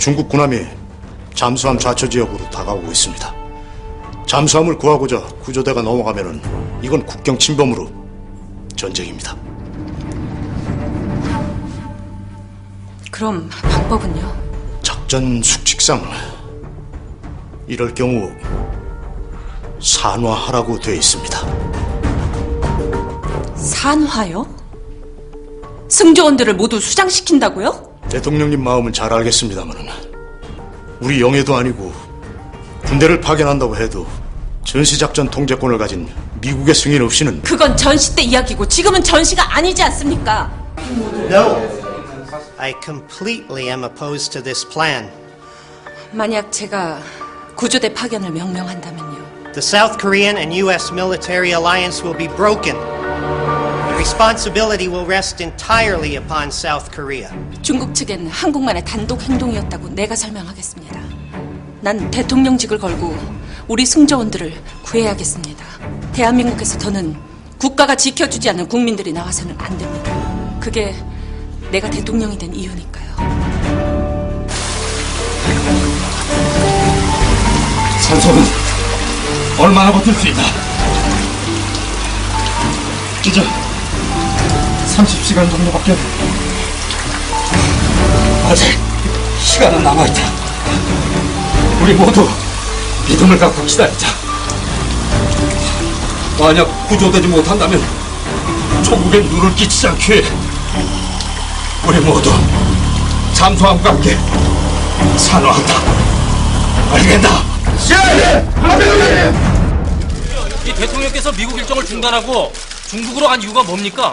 중국 군함이 잠수함 좌초 지역으로 다가오고 있습니다. 잠수함을 구하고자 구조대가 넘어가면은 이건 국경 침범으로 전쟁입니다. 그럼 방법은요? 작전 수칙상 이럴 경우 산화하라고 되어 있습니다. 산화요? 승조원들을 모두 수장시킨다고요? 대통령님 마음은 잘 알겠습니다만은 우리 영해도 아니고 군대를 파견한다고 해도 전시작전 통제권을 가진 미국의 승인 없이는 그건 전시 때 이야기고 지금은 전시가 아니지 않습니까? No. I completely am opposed to this plan. 만약 제가 구조대 파견을 명령한다면요. The South Korean and U.S. military alliance will be broken. Responsibility will rest entirely upon South Korea. 중국 측엔 한국만의 단독 행동이었다고 내가 설명하겠습니다. 난 대통령직을 걸고 우리 승조원들을 구해야겠습니다. 대한민국에서 더는 국가가 지켜주지 않는 국민들이 나와서는 안 됩니다. 그게 내가 대통령이 된 이유니까요. 산소는 얼마나 버틸 수 있나? 이제 30시간 정도밖에 아직 시간은 남아있다. 우리 모두 믿음을 갖고 기다리자. 만약 구조되지 못한다면 조국에 눈을 끼치지 않게 우리 모두 잠수함과 함께 산화한다. 알겠나? 이 대통령께서 미국 일정을 중단하고 중국으로 간 이유가 뭡니까?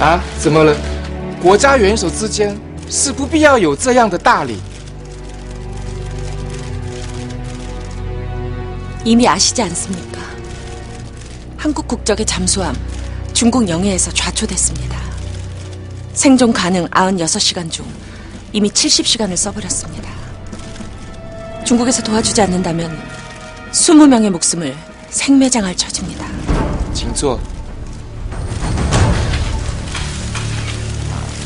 啊？怎么了？国家元首之间是不必要有这样的大礼。 이미 아시지 않습니까? 한국 국적의 잠수함 중국 영해에서 좌초됐습니다. 생존 가능 96시간 중 이미 70시간을 써버렸습니다. 중국에서 도와주지 않는다면 20명의 목숨을 생매장할 처지입니다. 请坐。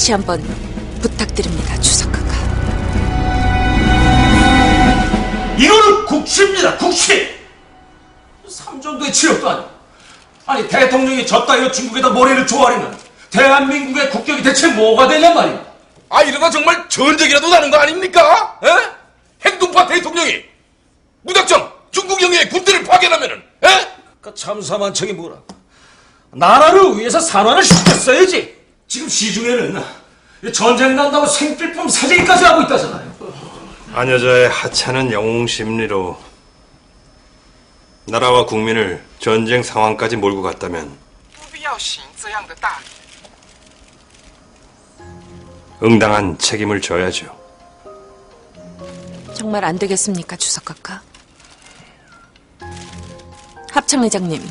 다시 한번 부탁드립니다, 주석가가. 이거는 국치입니다, 국치! 삼정도의 지역도 아니고. 아니, 대통령이 졌다 이거 중국에다 모래를 조아리면 대한민국의 국격이 대체 뭐가 되냔 말입니다. 아, 이러다 정말 전쟁이라도 나는 거 아닙니까? 에? 행동파 대통령이 무작정 중국 영해에 군대를 파견하면은, 에? 그 참사만 척이 뭐라. 나라를 위해서 산화를 시켰어야지. 지금 시중에는 전쟁 난다고 생필품 사재기까지 하고 있다잖아요. 안 여자의 하찮은 영웅 심리로 나라와 국민을 전쟁 상황까지 몰고 갔다면 응당한 책임을 져야죠. 정말 안 되겠습니까, 주석 각하? 합창회장님,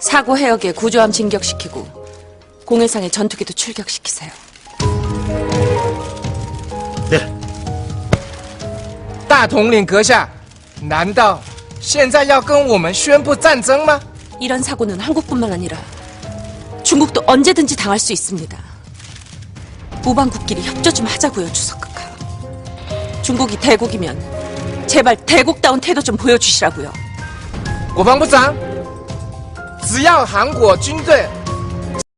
사고 해역에 구조함 진격시키고 공해상에 전투기도 출격시키세요. 大统领阁下，难道现在要跟我们宣布战争吗？ 이런 사고는 한국뿐만 아니라 중국도 언제든지 당할 수 있습니다. 우방국끼리 협조 좀 하자고요, 주석가가. 중국이 대국이면 제발 대국다운 태도 좀 보여주시라고요. 国防部长，只要韩国军队